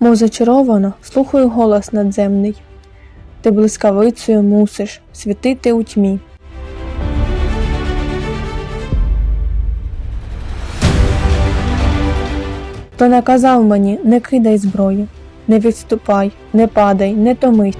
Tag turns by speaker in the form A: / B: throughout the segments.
A: Мов зачаровано, слухаю голос надземний. Ти блискавицею мусиш світити у тьмі. То наказав мені, не кидай зброю, не відступай, не падай, не томись.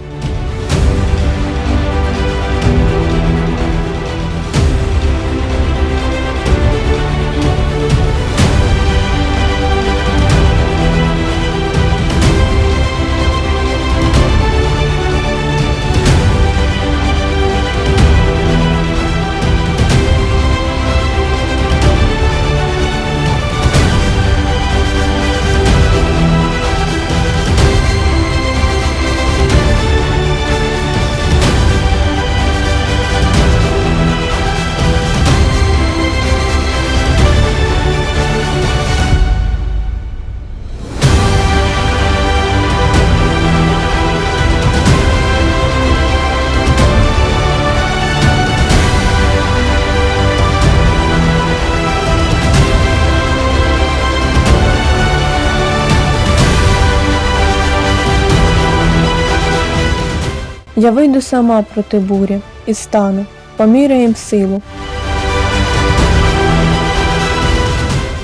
A: Я вийду сама проти бурі і стану, поміряєм силу.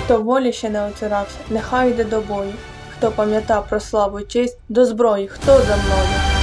A: Хто волі ще не оцірався, нехай йде до бою. Хто пам'ятав про славу честь, до зброї, хто за мною.